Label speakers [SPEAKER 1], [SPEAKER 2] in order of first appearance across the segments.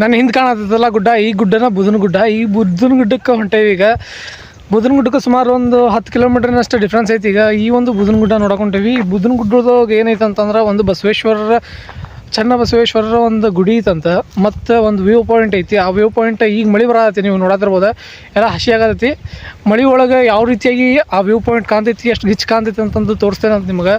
[SPEAKER 1] ನನ್ನ ಹಿಂದೆ ಕಾಣತ್ತದಲ್ಲ ಗುಡ್ಡ, ಈ ಗುಡ್ಡನ ಬುಧನ ಗುಡ್ಡ. ಈ ಬುದ್ಧನ ಗುಡ್ಡಕ್ಕೆ ಹೊಂಟೇವಿ ಈಗ. ಬುಧನ ಗುಡ್ಡಕ್ಕೆ ಸುಮಾರು ಒಂದು ಹತ್ತು ಕಿಲೋಮೀಟರ್ನಷ್ಟು ಡಿಫ್ರೆನ್ಸ್ ಐತಿ. ಈಗ ಈ ಒಂದು ಬುಧನ ಗುಡ್ಡ ನೋಡಕೊಂಟೇವಿ ಈ ಬುಧನ ಗುಡ್ಡದಾಗ ಏನೈತೆ ಅಂತಂದ್ರೆ ಒಂದು ಬಸವೇಶ್ವರರ ಚನ್ನ ಬಸವೇಶ್ವರರ ಒಂದು ಗುಡಿ ಐತಂತ. ಮತ್ತು ಒಂದು ವ್ಯೂ ಪಾಯಿಂಟ್ ಐತಿ. ಆ ವ್ಯೂ ಪಾಯಿಂಟ್ ಈಗ ಮಳೆ ಬರತ್ತೆ ನೀವು ನೋಡತ್ತಿರ್ಬೋದು ಎಲ್ಲ ಹಸಿ ಆಗತ್ತೈತಿ ಮಳೆ ಒಳಗೆ ಯಾವ ರೀತಿಯಾಗಿ ಆ ವ್ಯೂ ಪಾಯಿಂಟ್ ಕಾಣ್ತೈತಿ, ಎಷ್ಟು ಗಿಚ್ ಕಾಣ್ತೈತಿ ಅಂತಂದು ತೋರಿಸ್ತೇನೆ ಅಂತ ನಿಮಗೆ.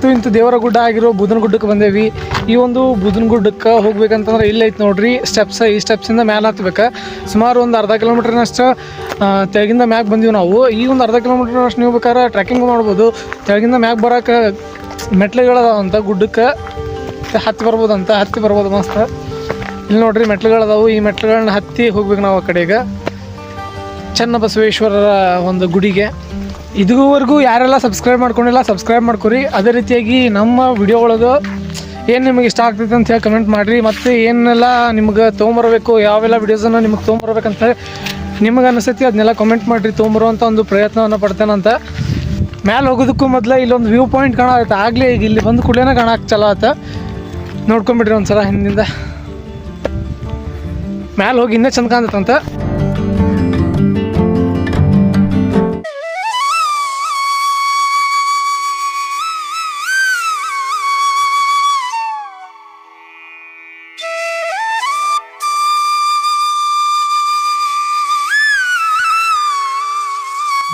[SPEAKER 1] ಅಂತೂ ಇಂತೂ ದೇವರ ಗುಡ್ಡ ಆಗಿರೋ ಬುಧನ ಗುಡ್ಡಕ್ಕೆ ಬಂದೇವಿ. ಈ ಒಂದು ಬುಧನ ಗುಡ್ಡಕ್ಕೆ ಹೋಗ್ಬೇಕಂತಂದ್ರೆ ಇಲ್ಲೈತೆ ನೋಡ್ರಿ. ಸ್ಟೆಪ್ಸ್ ಈ ಸ್ಟೆಪ್ಸಿಂದ ಮ್ಯಾಲೆ ಹತ್ಬೇಕು ಸುಮಾರು ಒಂದು ಅರ್ಧ ಕಿಲೋಮೀಟರ್ನಷ್ಟು ತೆಳಗಿಂದ ಮ್ಯಾಗ ಬಂದೀವಿ ನಾವು. ಈ ಒಂದು ಅರ್ಧ ಕಿಲೋಮೀಟರ್ನಷ್ಟು ನೀವು ಬೇಕಾದ್ರೆ ಟ್ರೆಕ್ಕಿಂಗ್ ಮಾಡ್ಬೋದು. ತೆಳಗಿಂದ ಮ್ಯಾಗ ಬರೋಕೆ ಮೆಟ್ಲುಗಳದಾವಂತ ಗುಡ್ಡಕ್ಕೆ. ಹತ್ತಿ ಬರ್ಬೋದಂತ ಹತ್ತಿ ಬರ್ಬೋದು ಮಸ್ತ್. ಇಲ್ಲಿ ನೋಡ್ರಿ ಮೆಟ್ಲುಗಳದಾವು ಈ ಮೆಟ್ಲುಗಳನ್ನ ಹತ್ತಿ ಹೋಗ್ಬೇಕು ನಾವು ಆ ಕಡೆಗೆ. ಚನ್ನಬಸವೇಶ್ವರರ ಒಂದು ಗುಡಿಗೆ. ಇದುವರೆಗೂ ಯಾರೆಲ್ಲ ಸಬ್ಸ್ಕ್ರೈಬ್ ಮಾಡ್ಕೊಂಡಿಲ್ಲ ಸಬ್ಸ್ಕ್ರೈಬ್ ಮಾಡ್ಕೊರಿ. ಅದೇ ರೀತಿಯಾಗಿ ನಮ್ಮ ವಿಡಿಯೋ ಒಳಗೆ ಏನು ನಿಮಗೆ ಇಷ್ಟ ಆಗ್ತೈತೆ ಅಂತ ಹೇಳಿ ಕಮೆಂಟ್ ಮಾಡಿರಿ. ಮತ್ತು ಏನೆಲ್ಲ ನಿಮ್ಗೆ ತೊಗೊಂಬರ್ಬೇಕು, ಯಾವೆಲ್ಲ ವಿಡಿಯೋಸನ್ನು ನಿಮಗೆ ತೊಗೊಂಬರ್ಬೇಕಂತ ನಿಮಗೆ ಅನಿಸ್ತೈತಿ, ಅದನ್ನೆಲ್ಲ ಕಮೆಂಟ್ ಮಾಡಿರಿ. ತೊಗೊಂಬರುವಂಥ ಒಂದು ಪ್ರಯತ್ನವನ್ನು ಪಡ್ತೇನಂತ ಮ್ಯಾಲೆ ಹೋಗೋದಕ್ಕೂ ಮೊದಲು ಇಲ್ಲೊಂದು ವ್ಯೂ ಪಾಯಿಂಟ್ ಕಾಣತ್ತೆ ಆಗಲೇ ಈಗ ಇಲ್ಲಿ ಬಂದು ಕೂಡಲೇ ಕಾಣಕ್ಕೆ ಚಲೋ ಆತ. ನೋಡ್ಕೊಂಬಿಡ್ರಿ ಒಂದು ಸಲ ಹಿಂದಿಂದ. ಮ್ಯಾಲೆ ಹೋಗಿ ಇನ್ನೂ ಚಂದ ಕಾಣ್ತೈತಂತ.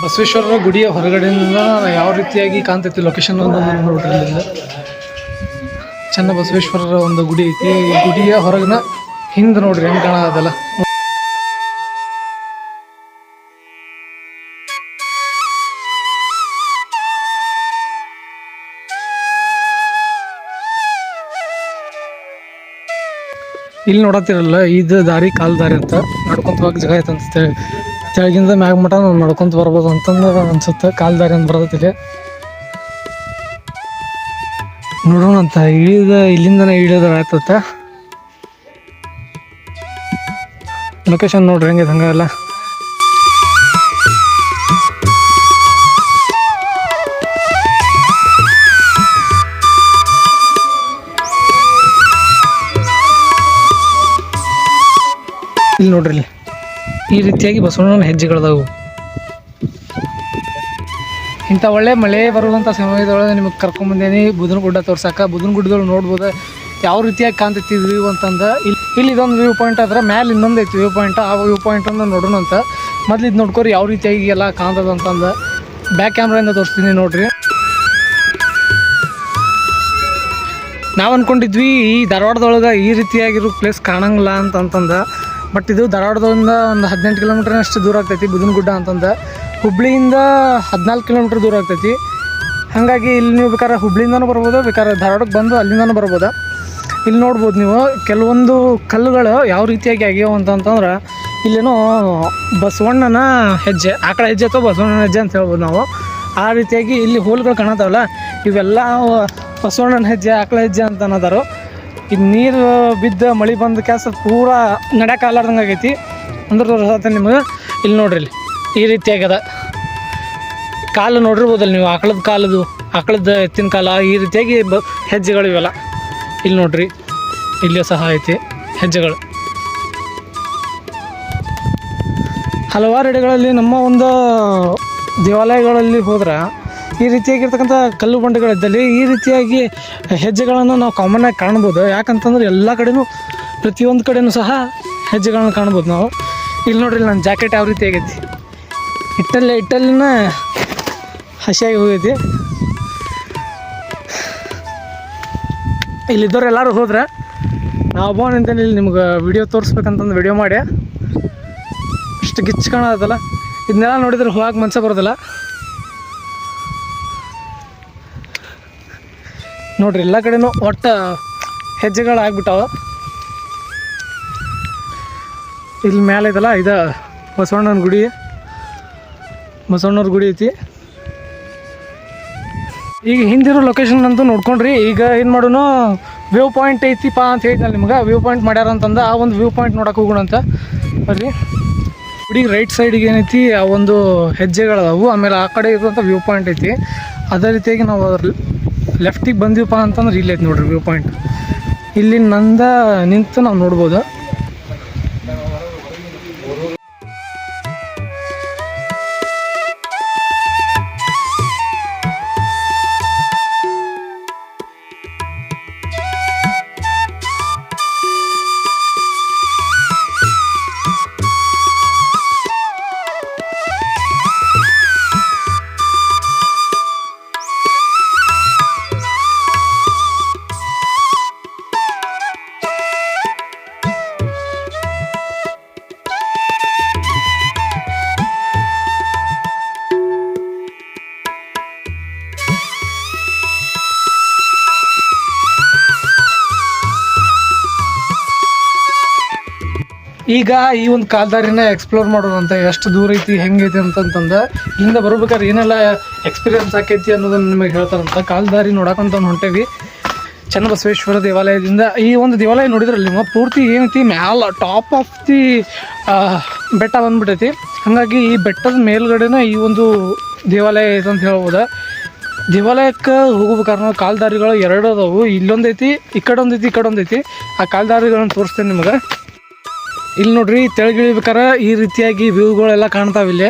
[SPEAKER 1] ಬಸವೇಶ್ವರರ ಗುಡಿಯ ಹೊರಗಡೆಯಿಂದ ಯಾವ ರೀತಿಯಾಗಿ ಕಾಣ್ತೈತಿ ಲೊಕೇಶನ್ ಇಲ್ಲಿಂದ ಚೆನ್ನ ಬಸವೇಶ್ವರರ ಒಂದು ಗುಡಿ ಐತಿ. ಗುಡಿಯ ಹೊರಗಿನ ಹಿಂದೆ ನೋಡ್ರಿ, ಹೆಂಗೆ ಕಾಣದಲ್ಲ ಇಲ್ಲಿ ನೋಡತ್ತಿರಲ್ಲ, ಇದು ದಾರಿ ಕಾಲ್ ದಾರಿ ಅಂತ. ನಡ್ಕೊಂತ ಜಾಗ ಐತೆ ಅಂತ ತೆಳಗಿಂದ ಮ್ಯಾಗ ಮಟ ನಾವು ಮಾಡ್ಕೊಂತ ಬರ್ಬೋದು ಅಂತಂದ್ರೆ ಅನ್ಸುತ್ತೆ. ಅಂತ ಬರ್ತೈತಿ ನೋಡೋಣ ಅಂತ ಇಳಿದ, ಇಲ್ಲಿಂದನೇ ಇಳಿದ್ರೆ ಆಯ್ತತ್ತ ಲೊಕೇಶನ್ ನೋಡ್ರಿ ಹೆಂಗಿದೆ ಹಂಗಲ್ಲ ಇಲ್ಲಿ ನೋಡ್ರಿ ಇಲ್ಲಿ. ಈ ರೀತಿಯಾಗಿ ಬಸವಣ್ಣನ ಹೆಜ್ಜೆಗಳದಾವು. ಇಂಥ ಒಳ್ಳೆ ಮಳೆ ಬರುವಂಥ ಸಮಯದೊಳಗೆ ನಿಮಗೆ ಕರ್ಕೊಂಬಂದೇನಿ ಬುಧನ ಗುಡ್ಡ ತೋರ್ಸಕ್ಕೆ ಬುಧನ ಗುಡ್ಡದೊಳಗೆ ನೋಡ್ಬೋದು ಯಾವ ರೀತಿಯಾಗಿ ಕಾಣ್ತೈತಿ ವ್ಯೂ ಅಂತಂದು. ಇಲ್ಲಿ ಇಲ್ಲಿ ಇದೊಂದು ವ್ಯೂ ಪಾಯಿಂಟ್ ಆದ್ರೆ ಮ್ಯಾಲೆ ಇನ್ನೊಂದು ಐತಿ ವ್ಯೂ ಪಾಯಿಂಟ್ ಆ ವ್ಯೂ ಅಂದ್ರೆ ನೋಡೋಣ ಅಂತ. ಮೊದ್ಲು ಇದು ನೋಡ್ಕೊರಿ ಯಾವ ರೀತಿಯಾಗಿ ಎಲ್ಲ ಕಾಣ್ತದ ಅಂತಂದು. ಬ್ಯಾಕ್ ಕ್ಯಾಮ್ರಾಯಿಂದ ತೋರಿಸ್ತೀನಿ ನೋಡ್ರಿ. ನಾವು ಅಂದ್ಕೊಂಡಿದ್ವಿ ಈ ಧಾರವಾಡದೊಳಗೆ ಈ ರೀತಿಯಾಗಿರೋ ಪ್ಲೇಸ್ ಕಾಣಂಗಿಲ್ಲ ಅಂತ ಅಂತಂದು. ಬಟ್ ಇದು ಧಾರವಾಡದಿಂದ ಒಂದು ಹದಿನೆಂಟು ಕಿಲೋಮೀಟರ್ನಷ್ಟು ದೂರ ಆಗ್ತೈತಿ ಬುಧನ ಗುಡ್ಡ ಅಂತಂದು ಹುಬ್ಳಿಯಿಂದ ಹದಿನಾಲ್ಕು ಕಿಲೋಮೀಟ್ರ್ ದೂರ ಆಗ್ತೈತಿ. ಹಾಗಾಗಿ ಇಲ್ಲಿ ನೀವು ಬೇಕಾದ್ರೆ ಹುಬ್ಳಿಯಿಂದನೂ ಬರ್ಬೋದು, ಬೇಕಾದ್ರೆ ಧಾರವಾಡಕ್ಕೆ ಬಂದು ಅಲ್ಲಿಂದನೂ ಬರ್ಬೋದು? ಇಲ್ಲಿ ನೋಡ್ಬೋದು ನೀವು, ಕೆಲವೊಂದು ಕಲ್ಲುಗಳು ಯಾವ ರೀತಿಯಾಗಿ ಆಗ್ಯಾವ ಅಂತಂತಂದ್ರೆ ಇಲ್ಲೇನೋ ಬಸವಣ್ಣನ ಹೆಜ್ಜೆ, ಆಕಳ ಹೆಜ್ಜೆ ಅಥವಾ ಬಸವಣ್ಣನ ಹೆಜ್ಜೆ ಅಂತ ಹೇಳ್ಬೋದು ನಾವು. ಆ ರೀತಿಯಾಗಿ ಇಲ್ಲಿ ಹೋಲ್ಗಳು ಕಾಣತಾವಲ್ಲ ಇವೆಲ್ಲ ಬಸವಣ್ಣನ ಹೆಜ್ಜೆ, ಆಕಳ ಹೆಜ್ಜೆ ಅಂತ ಅನ್ನೋದಾರು. ಇದು ನೀರು ಬಿದ್ದ ಮಳೆ ಬಂದ ಕ್ಯಾಸ ಪೂರ ನಡ್ಯಾಕ ಆಲಾರ್ದಂಗೆ ಆಗೈತಿ. ಅಂದ್ರೆ ತೋರಿಸತ್ತೆ ನಿಮಗೆ ಇಲ್ಲಿ ನೋಡ್ರಿ ಇಲ್ಲಿ. ಈ ರೀತಿಯಾಗದ ಕಾಲು ನೋಡಿರ್ಬೋದಲ್ಲ ನೀವು, ಆಕಳದ ಕಾಲದು, ಆಕಳದ ಎತ್ತಿನ ಕಾಲ, ಈ ರೀತಿಯಾಗಿ ಬ ಹೆಜ್ಜೆಗಳು ಇವೆಲ್ಲ. ಇಲ್ಲಿ ನೋಡ್ರಿ, ಇಲ್ಲಿ ಸಹ ಐತಿ ಹೆಜ್ಜೆಗಳು. ಹಲವಾರು ಎಡೆಗಳಲ್ಲಿ ನಮ್ಮ ಒಂದು ದೇವಾಲಯಗಳಲ್ಲಿ ಹೋದ್ರೆ ಈ ರೀತಿಯಾಗಿರ್ತಕ್ಕಂಥ ಕಲ್ಲು ಬಂಡೆಗಳಿದ್ದಲ್ಲಿ ಈ ರೀತಿಯಾಗಿ ಹೆಜ್ಜೆಗಳನ್ನು ನಾವು ಕಾಮನ್ ಆಗಿ ಕಾಣ್ಬೋದು. ಯಾಕಂತಂದ್ರೆ ಎಲ್ಲ ಕಡೆನೂ ಪ್ರತಿಯೊಂದು ಕಡೆನೂ ಸಹ ಹೆಜ್ಜೆಗಳನ್ನು ಕಾಣ್ಬೋದು ನಾವು. ಇಲ್ಲಿ ನೋಡ್ರಿ ನನ್ನ ಜಾಕೆಟ್ ಯಾವ ರೀತಿ ಆಗೈತಿ. ಇಟ್ಟಲ್ಲೇ ಇಟ್ಟಲ್ಲಿನ ಹಸಿಯಾಗಿ ಹೋಗೈತಿ. ಇಲ್ಲಿದ್ದವ್ರು ಎಲ್ಲರೂ ಹೋದ್ರೆ ನಾವು ಬಾ ನಿಂತೇನೆ ಇಲ್ಲಿ ನಿಮ್ಗೆ ವಿಡಿಯೋ ತೋರಿಸ್ಬೇಕಂತಂದು ವಿಡಿಯೋ ಮಾಡಿ. ಗಿಚ್ಚು ಕಾಣೋದಲ್ಲ. ಇದನ್ನೆಲ್ಲ ನೋಡಿದ್ರೆ ಹೋಗಕ್ಕೆ ಮನ್ಸ ಬರೋದಿಲ್ಲ. ನೋಡ್ರಿ, ಎಲ್ಲ ಕಡೆನೂ ಒಟ್ಟು ಹೆಜ್ಜೆಗಳು ಆಗ್ಬಿಟ್ಟಾವ ಇಲ್ಲಿ ಮೇಲೆ ಇದಲ್ಲ, ಇದು ಬಸವಣ್ಣನ ಗುಡಿ. ಬಸವಣ್ಣವ್ರ ಗುಡಿ ಐತಿ. ಈಗ ಹಿಂದಿರೋ ಲೊಕೇಶನ್ ಅಂತೂ ನೋಡ್ಕೊಂಡ್ರಿ, ಈಗ ಏನು ಮಾಡೋಣ ವ್ಯೂ ಪಾಯಿಂಟ್ ಐತಿಪ್ಪ ಅಂತ ಹೇಳಿದ್ನಲ್ಲ ನಿಮ್ಗೆ ವ್ಯೂ ಪಾಯಿಂಟ್ ಮಾಡ್ಯಾರ ಅಂತಂದ, ಆ ಒಂದು ವ್ಯೂ ಪಾಯಿಂಟ್ ನೋಡಕ್ಕೆ ಹೋಗೋಣ ಅಂತ. ಬರ್ರಿ. ಹುಡುಗಿ ರೈಟ್ ಸೈಡಿಗೆ ಏನೈತಿ, ಆ ಒಂದು ಹೆಜ್ಜೆಗಳದಾವು, ಆಮೇಲೆ ಆ ಕಡೆ ಇರುವಂಥ ವ್ಯೂ ಪಾಯಿಂಟ್ ಐತಿ. ಅದೇ ರೀತಿಯಾಗಿ ನಾವು ಲೆಫ್ಟಿಗೆ ಬಂದೀವಪ್ಪ ಅಂತಂದ್ರೆ ಇಲ್ಲಿ ಐತೆ ನೋಡ್ರಿ ವ್ಯೂ ಪಾಯಿಂಟ್ ಇಲ್ಲಿ ನಂದ ನಿಂತು ನಾವು ನೋಡ್ಬೋದು. ಈಗ ಈ ಒಂದು ಕಾಲ್ದಾರಿನ ಎಕ್ಸ್ಪ್ಲೋರ್ ಮಾಡೋದಂತ ಎಷ್ಟು ದೂರ ಐತಿ ಹೆಂಗೈತಿ ಅಂತಂತಂದು ಇಲ್ಲಿಂದ ಬರ್ಬೇಕಾದ್ರೆ ಏನೆಲ್ಲ ಎಕ್ಸ್ಪೀರಿಯನ್ಸ್ ಆಕೈತಿ ಅನ್ನೋದನ್ನ ನಿಮಗೆ ಹೇಳ್ತಾರಂತ ಕಾಲ್ದಾರಿ ನೋಡಕ್ಕಂತ ಹೊಂಟೇವಿ. ಚನ್ನಬಸವೇಶ್ವರ ದೇವಾಲಯದಿಂದ ಈ ಒಂದು ದೇವಾಲಯ ನೋಡಿದ್ರಲ್ಲಿ ನಿಮ್ಮ ಪೂರ್ತಿ ಏನೈತಿ, ಮ್ಯಾಲ ಟಾಪ್ ಆಫ್ ದಿ ಬೆಟ್ಟ ಬಂದ್ಬಿಟ್ಟೈತಿ ಹಾಗಾಗಿ ಈ ಬೆಟ್ಟದ ಮೇಲ್ಗಡೆನ ಈ ಒಂದು ದೇವಾಲಯ ಐತೆ ಅಂತ ಹೇಳ್ಬೋದ. ದೇವಾಲಯಕ್ಕೆ ಹೋಗ್ಬೇಕಾದ್ರೆ ನಾವು ಕಾಲ್ದಾರಿಗಳು ಎರಡು ಅದಾವು. ಇಲ್ಲೊಂದೈತಿ, ಈ ಕಡೆ ಒಂದೈತಿ, ಈ ಕಡೆ ಒಂದೈತಿ. ಆ ಕಾಲ್ದಾರಿಗಳನ್ನ ತೋರಿಸ್ತೇನೆ ನಿಮಗೆ. ಇಲ್ಲಿ ನೋಡ್ರಿ ತೆಳಗಿಳಿಬೇಕಾರೆ ಈ ರೀತಿಯಾಗಿ ವ್ಯೂಗಳೆಲ್ಲ ಕಾಣ್ತಾವೆ ಇಲ್ಲಿ.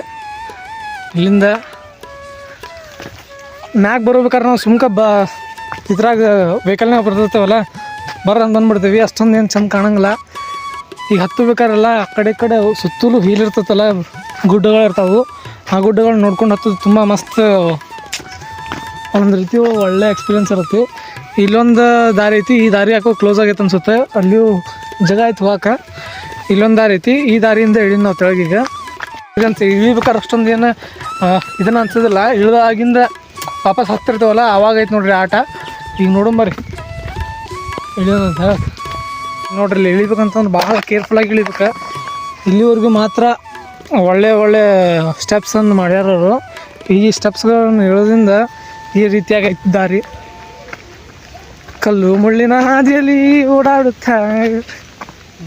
[SPEAKER 1] ಇಲ್ಲಿಂದ ಮ್ಯಾಗ ಬರ್ಬೇಕಾದ್ರೆ ನಾವು ಸುಮ್ಕ ಬ, ಇದ್ರಾಗ ವೆಹಿಕಲ್ನಾಗ ಬರ್ತಿರ್ತೇವಲ್ಲ ಬರ್ರ ಅಂತ ಬಂದ್ಬಿಡ್ತೀವಿ. ಅಷ್ಟೊಂದು ಏನು ಚಂದ ಕಾಣಂಗಿಲ್ಲ. ಈಗ ಹತ್ತಬೇಕಾರೆಲ್ಲ ಆ ಕಡೆ ಕಡೆ ಸುತ್ತಲೂ ಹೀಲ್ ಇರ್ತೈತಲ್ಲ, ಗುಡ್ಡಗಳು ಇರ್ತಾವೆ. ಆ ಗುಡ್ಡಗಳು ನೋಡ್ಕೊಂಡು ಹತ್ತೋದು ತುಂಬ ಮಸ್ತ್, ಒಂದು ರೀತಿ ಒಳ್ಳೆ ಎಕ್ಸ್ಪೀರಿಯನ್ಸ್ ಇರುತ್ತೆ. ಇಲ್ಲೊಂದು ದಾರಿ ಐತಿ. ಈ ದಾರಿ ಯಾಕೋ ಕ್ಲೋಸ್ ಆಗೈತೆ ಅನ್ಸುತ್ತೆ. ಅಲ್ಲಿಯೂ ಜಗ ಐತೆ ಹೋಗಕ್ಕೆ ಇಲ್ಲೊಂದು ದಾರಿ ಐತಿ ಈ ದಾರಿಯಿಂದ ಇಳಿ ನಾವು ತೆಳಗೀಗ. ಅಂತ ಇಳಿಬೇಕಾದ್ರೆ ಅಷ್ಟೊಂದು ಏನು ಇದನ್ನ ಅನ್ಸೋದಿಲ್ಲ. ಇಳಿದಾಗಿಂದ ವಾಪಸ್ ಹತ್ತಿರ್ತೇವಲ್ಲ, ಅವಾಗ ಐತೆ ನೋಡ್ರಿ ಆಟ. ಈಗ ನೋಡಂಬರ್ರಿ ಇಳಿಯೋದಂತ ನೋಡ್ರಿ ಇಲ್ಲಿ ಇಳಿಬೇಕಂತಂದ್ರೆ ಭಾಳ ಕೇರ್ಫುಲ್ಲಾಗಿ ಇಳಿಬೇಕು. ಇಲ್ಲಿವರೆಗೂ ಮಾತ್ರ ಒಳ್ಳೆ ಒಳ್ಳೆ ಸ್ಟೆಪ್ಸನ್ನು ಮಾಡ್ಯಾರ ಅವರು. ಈ ಸ್ಟೆಪ್ಸ್ಗಳನ್ನು ಇಳೋದ್ರಿಂದ ಈ ರೀತಿಯಾಗಿ ಐತಿ ದಾರಿ. ಕಲ್ಲು ಮುಳ್ಳಿನ ಹಾದಿಯಲ್ಲಿ ಓಡಾಡುತ್ತಾ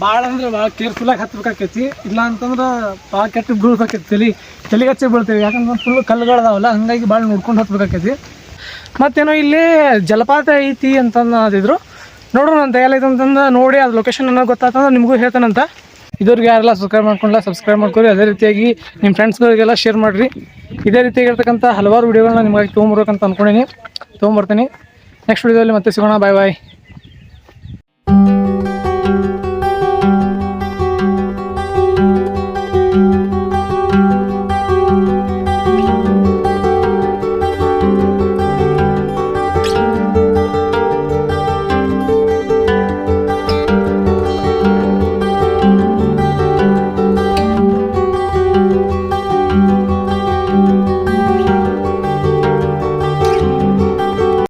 [SPEAKER 1] ಭಾಳ ಅಂದ್ರೆ ಭಾಳ ಕೇರ್ಫುಲ್ಲಾಗಿ ಹತ್ಬೇಕಾಕೈತಿ. ಇಲ್ಲ ಅಂತಂದ್ರೆ ಭಾಳ ಕೆಟ್ಟ ಬೀಳ್ಬೇಕೈತಿ ತಲೆ ತಲೆಗೆ ಹಚ್ಚಿ ಬೀಳ್ತೀವಿ. ಯಾಕಂದ್ರೆ ಫುಲ್ ಕಲ್ಲುಗಳದಾವಲ್ಲ ಹಂಗಾಗಿ ಭಾಳ ನೋಡ್ಕೊಂಡು ಹತ್ಬೇಕಾಕೈತಿ. ಮತ್ತೇನೋ ಇಲ್ಲಿ ಜಲಪಾತ ಐತಿ ಅಂತಂದಿದ್ರು ನೋಡೋಣ ಅಂತ ಎಲ್ಲ ಅಂತಂದು ನೋಡಿ ಅದು ಲೊಕೇಶನ್ ಅನ್ನೋ ಗೊತ್ತಾತಂದ್ರೆ ನಿಮಗೂ ಹೇಳ್ತಾನಂತ ಇದ್ರಿಗೆ ಯಾರೆಲ್ಲ ಸಬ್ಸ್ಕ್ರೈಬ್ ಮಾಡ್ಕೊಂಡ್ಲ ಸಬ್ಸ್ಕ್ರೈಬ್ ಮಾಡ್ಕೊರಿ. ಅದೇ ರೀತಿಯಾಗಿ ನಿಮ್ಮ ಫ್ರೆಂಡ್ಸ್ಗಳಿಗೆಲ್ಲ ಶೇರ್ ಮಾಡಿರಿ. ಇದೇ ರೀತಿಯಾಗಿರ್ತಕ್ಕಂಥ ಹಲವಾರು ವಿಡಿಯೋಗಳನ್ನ ನಿಮಗೆ ತೊಗೊಂಬರ್ಬೇಕಂತ ಅಂದ್ಕೊಂಡಿನಿ ತೊಗೊಂಬರ್ತೀನಿ. ನೆಕ್ಸ್ಟ್ ವಿಡಿಯೋದಲ್ಲಿ ಮತ್ತೆ ಸಿಗೋಣ. ಬಾಯ್ ಬಾಯ್